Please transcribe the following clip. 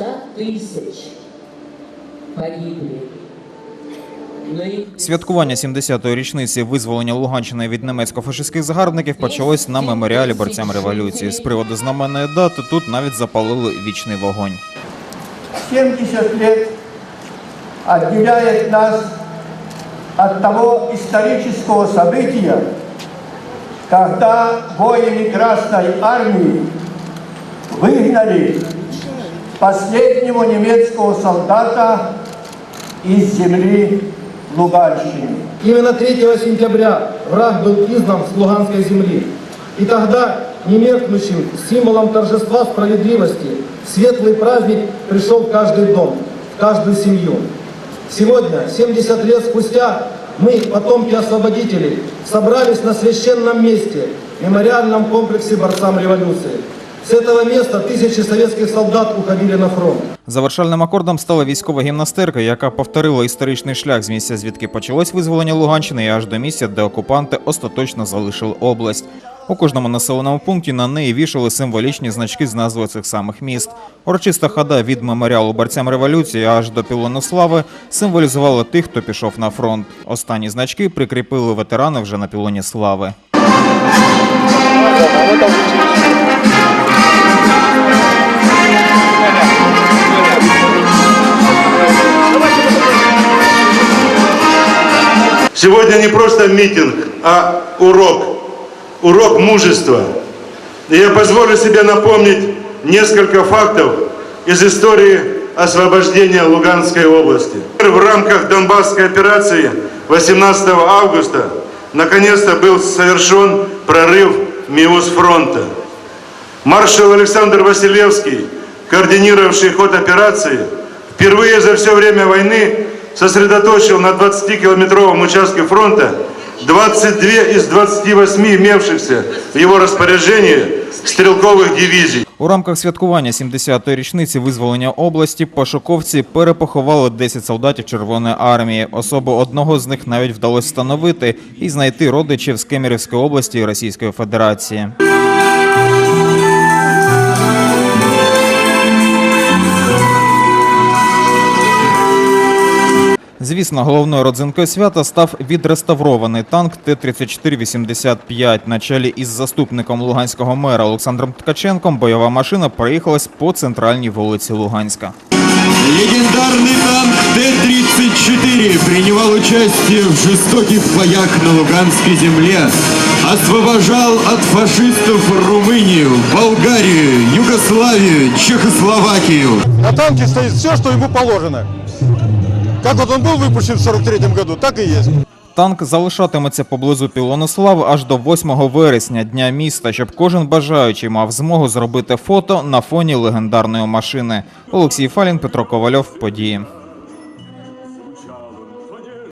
100 тысяч погибли. Но и Святкування 70-ї річниці визволення Луганщини від німецько-фашистських загарбників почалось на меморіалі борцям революції. З приводу знаменної дати тут навіть запалили вічний вогонь. 70 лет отделяет нас от того исторического события, когда воины Красной Армии выгнали последнего немецкого солдата из земли Луганщины. Именно 3 сентября враг был изгнан с Луганской земли. И тогда немеркнущим символом торжества справедливости светлый праздник пришел в каждый дом, в каждую семью. Сегодня, 70 лет спустя, мы, потомки освободителей, собрались на священном месте, мемориальном комплексе борцам революции. С этого места тысячи советских солдат уходили на фронт. Завершальним акордом стала військова гімнастерка, яка повторила історичний шлях з місця, звідки почалось визволення Луганщини, і аж до місця, де окупанти остаточно залишили область. У кожному населеному пункті на неї вішали символічні значки з назвою цих самих міст. Урочиста хода від меморіалу борцям революції аж до пілону слави символізувала тих, хто пішов на фронт. Останні значки прикріпили ветерани вже на пілоні слави. Сегодня не просто митинг, а урок. Урок мужества. И я позволю себе напомнить несколько фактов из истории освобождения Луганской области. В рамках Донбасской операции 18 августа наконец-то был совершен прорыв МИУС фронта. Маршал Александр Василевский, координировавший ход операции, впервые за все время войны сосредоточил на 20-километровом участке фронта 22 из 28 имевшихся в его распоряжении стрелковых дивизий. У рамках святкування 70-ї річниці визволення області пошуковці перепоховали 10 солдатів Червоної армії. Особу одного з них навіть вдалося встановити і знайти родичів з Кемерівської області Російської Федерації. Звісно, головною родзинкою свята став відреставрований танк Т-34-85. На чолі із заступником луганського мера Олександром Ткаченком бойова машина проїхалась по центральній вулиці Луганська. Легендарный танк Т-34 принимал участие в жестоких боях на Луганской земле, освобождал от фашистов Румынию, Болгарию, Югославию, Чехословакию. На танке стоит все, что ему положено. Как вот он был выпущен в 43 году, так и есть. Танк залишатиметься поблизу пілону слави аж до 8 вересня, дня міста, щоб кожен бажаючий мав змогу зробити фото на фоні легендарної машини. Олексій Фалін, Петро Ковальов, події.